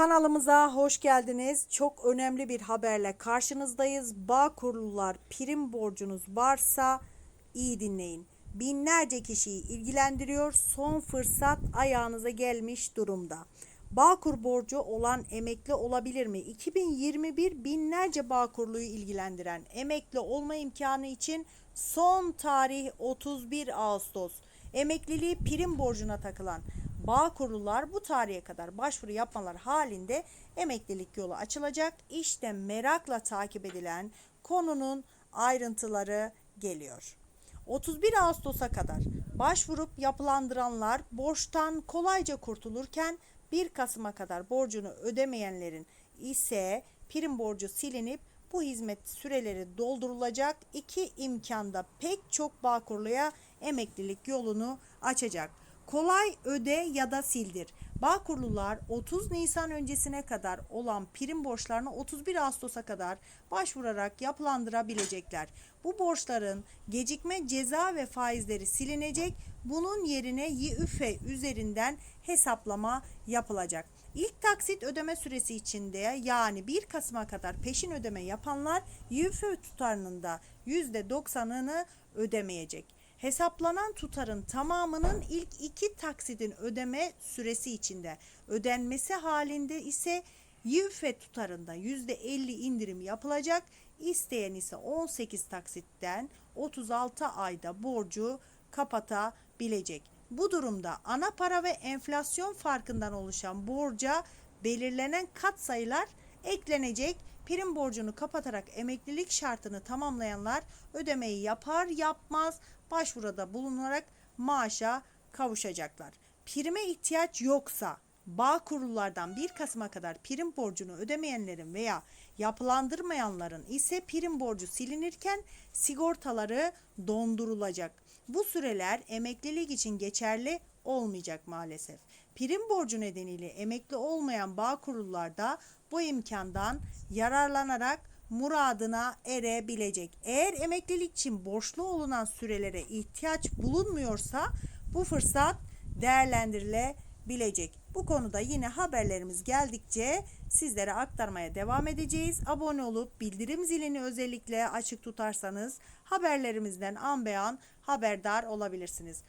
Kanalımıza hoş geldiniz. Çok önemli bir haberle karşınızdayız. Bağkurlular prim borcunuz varsa iyi dinleyin. Binlerce kişiyi ilgilendiriyor. Son fırsat ayağınıza gelmiş durumda. Bağkur borcu olan emekli olabilir mi? 2021 binlerce Bağkurluyu ilgilendiren emekli olma imkanı için son tarih 31 Ağustos. Emekliliği prim borcuna takılan Bağkurlular bu tarihe kadar başvuru yapmalar halinde emeklilik yolu açılacak. İşte merakla takip edilen konunun ayrıntıları geliyor. 31 Ağustos'a kadar başvurup yapılandıranlar borçtan kolayca kurtulurken 1 Kasım'a kadar borcunu ödemeyenlerin ise prim borcu silinip bu hizmet süreleri doldurulacak. İki imkanda pek çok Bağkurlu'ya emeklilik yolunu açacak. Kolay öde ya da sildir. Bağkurlular 30 Nisan öncesine kadar olan prim borçlarını 31 Ağustos'a kadar başvurarak yapılandırabilecekler. Bu borçların gecikme ceza ve faizleri silinecek. Bunun yerine YÜFE üzerinden hesaplama yapılacak. İlk taksit ödeme süresi içinde yani 1 Kasım'a kadar peşin ödeme yapanlar YÜFE tutarının da %90'ını ödemeyecek. Hesaplanan tutarın tamamının ilk iki taksidin ödeme süresi içinde ödenmesi halinde ise YÜFE tutarında %50 indirim yapılacak. İsteyen ise 18 taksitten 36 ayda borcu kapatabilecek. Bu durumda ana para ve enflasyon farkından oluşan borca belirlenen kat sayılar eklenecek. Prim borcunu kapatarak emeklilik şartını tamamlayanlar ödemeyi yapar yapmaz başvuruda bulunarak maaşa kavuşacaklar. Prime ihtiyaç yoksa bağ kurullardan 1 Kasım'a kadar prim borcunu ödemeyenlerin veya yapılandırmayanların ise prim borcu silinirken sigortaları dondurulacak. Bu süreler emeklilik için geçerli olmayacak maalesef. Prim borcu nedeniyle emekli olmayan bağ kurullarda bu imkandan yararlanarak muradına erebilecek. Eğer emeklilik için borçlu olunan sürelere ihtiyaç bulunmuyorsa bu fırsat değerlendirilebilecek. Bu konuda yine haberlerimiz geldikçe sizlere aktarmaya devam edeceğiz. Abone olup bildirim zilini özellikle açık tutarsanız haberlerimizden an be an haberdar olabilirsiniz.